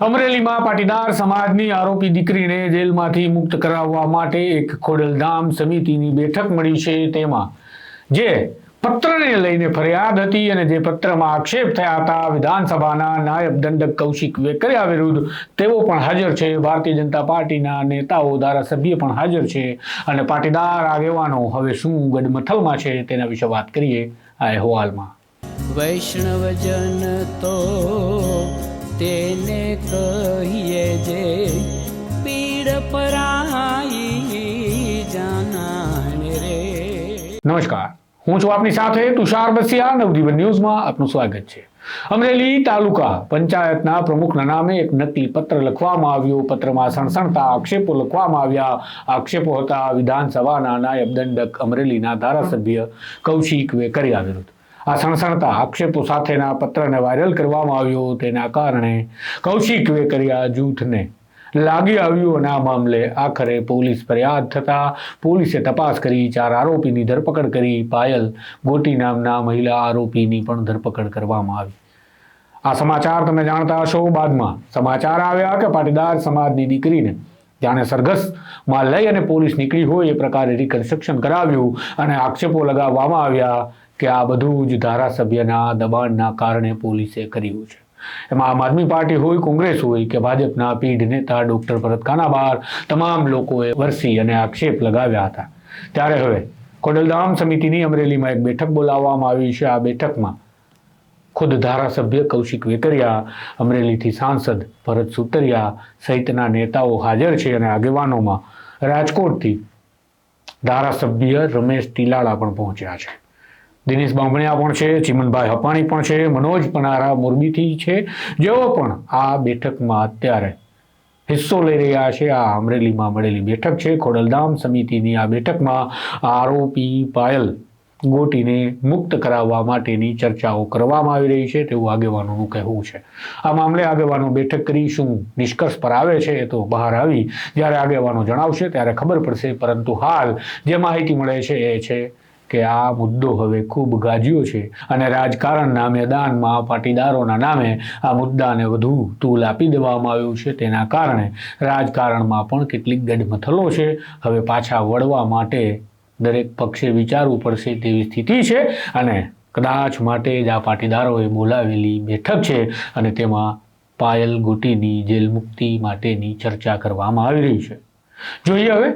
અમરેલીમાં પાટીદાર સમાજની આરોપી દીકરીને જેલમાંથી મુક્ત કરાવવા માટે એક ખોડલધામ સમિતિની બેઠક મળી છે તેમાં. જે પત્રને લઈને ફરિયાદ હતી અને જે પત્રમાં આક્ષેપ થયા હતા, વિધાનસભાના નાયબ દંડક કૌશિક વેકરિયા વિરુદ્ધ તેઓ પણ હાજર છે. ભારતીય જનતા પાર્ટીના નેતાઓ, ધારાસભ્ય પણ હાજર છે અને પાટીદાર આગેવાનો હવે શું ગડમથલમાં છે તેના વિશે વાત કરીએ આ અહેવાલમાં. વૈષ્ણવજન તો તેને કહીએ જે પીડ પરાઈ જાનાને રે. નમસ્કાર. હું છું આપની સાથે તુષાર બસિયા. નવજીવન ન્યૂઝમાં આપનું સ્વાગત છે. અમરેલી તાલુકા પંચાયતના પ્રમુખના નામે એક નકલી પત્ર લખવામાં આવ્યો. પત્રમાં સણસણતા આક્ષેપો લખવામાં આવ્યા. આક્ષેપો હતા વિધાનસભાના નાયબ દંડક અમરેલીના ધારાસભ્ય કૌશિક વેકરિયા વિરુદ્ધ આ સણસણતા આક્ષેપો સાથેના પત્રને વાયરલ કરવામાં આવ્યો તેના કારણે કૌશિક વેકરિયા જૂથને લાગી આવ્યું અને આ મામલે આખરે પોલીસ ફરિયાદ થતાં પોલીસે તપાસ કરી, ચાર આરોપીની ધરપકડ કરી, પાયલ ગોટી નામના મહિલા આરોપીની પણ ધરપકડ કરવામાં આવી. આ સમાચાર તમે જાણતા હશો. બાદમાં સમાચાર આવ્યા કે પાટીદાર સમાજની દીકરીને જાણે સરઘસમાં લઈ અને પોલીસ નીકળી હોય એ પ્રકારે રિકન્સ્ટ્રક્શન કરાવ્યું અને આક્ષેપો લગાવવામાં આવ્યા કે આ બધું જ ધારાસભ્યના દબાણના કારણે પોલીસે કર્યું છે. એમાં આમ આદમી પાર્ટી હોય, કોંગ્રેસ હોય કે ભાજપના પીઢ નેતા ડોક્ટર ભરત કાનાબાર, તમામ લોકોએ વરસી અને આક્ષેપ લગાવ્યા હતા. ત્યારે હવે કોડલધામ સમિતિની અમરેલીમાં એક બેઠક બોલાવવામાં આવી છે. આ બેઠકમાં ખુદ ધારાસભ્ય કૌશિક વેકરિયા, અમરેલીથી સાંસદ ભરત સુતરિયા સહિતના નેતાઓ હાજર છે અને આગેવાનોમાં રાજકોટથી ધારાસભ્ય રમેશ તિલાળા પણ પહોંચ્યા છે. દિનેશ બામણિયા પણ છે, ચિમનભાઈ હપાણી પણ છે, મનોજ પનારા મોરબીથી છે. જેઓ પણ આ બેઠકમાં અત્યારે હિસ્સો લઈ રહ્યા છે, આ અમરેલીમાં મળેલી બેઠક છે. ખોડલધામ સમિતિની આ બેઠકમાં આરોપી પાયલ ગોટીને મુક્ત કરાવવા માટેની ચર્ચાઓ કરવામાં આવી રહી છે તેવું આગેવાનોનું કહેવું છે. આ મામલે આગેવાનો બેઠક કરી શું નિષ્કર્ષ પર આવે છે એ તો બહાર આવી જ્યારે આગેવાનો જણાવશે ત્યારે ખબર પડશે, પરંતુ હાલ જે માહિતી મળે છે એ છે કે આ મુદ્દો હવે ખૂબ ગાજ્યો છે અને રાજકારણના મેદાનમાં પાટીદારોના નામે આ મુદ્દાને વધુ તૂલ આપી દેવામાં આવ્યું છે. તેના કારણે રાજકારણમાં પણ કેટલીક ગઢમથલો છે. હવે પાછા વળવા માટે દરેક પક્ષે વિચારવું પડશે તેવી સ્થિતિ છે અને કદાચ માટે જ આ પાટીદારોએ બોલાવેલી બેઠક છે અને તેમાં પાયલ ગોટીની જેલ મુક્તિ માટેની ચર્ચા કરવામાં આવી રહી છે. જોઈએ હવે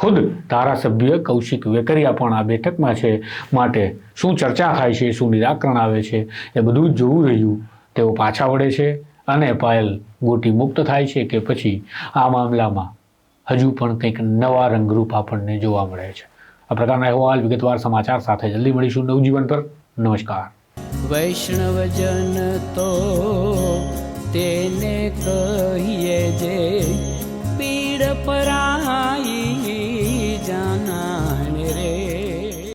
ખુદ ધારાસભ્ય કૌશિક વેકરિયા પણ આ બેઠકમાં છે માટે શું ચર્ચા થાય છે, શું નિરાકરણ આવે છે, એ બધું જ જોવું રહ્યું. તેઓ પાછા વળે છે અને પાયલ ગોટી મુક્ત થાય છે કે પછી આ મામલામાં હજુ પણ કંઈક નવા રંગરૂપ આપણને જોવા મળે છે. આ પ્રકારના અહેવાલ વિગતવાર સમાચાર સાથે જલ્દી મળીશું નવજીવન પર. નમસ્કાર. વૈષ્ણવજન તો તેને કહીએ જે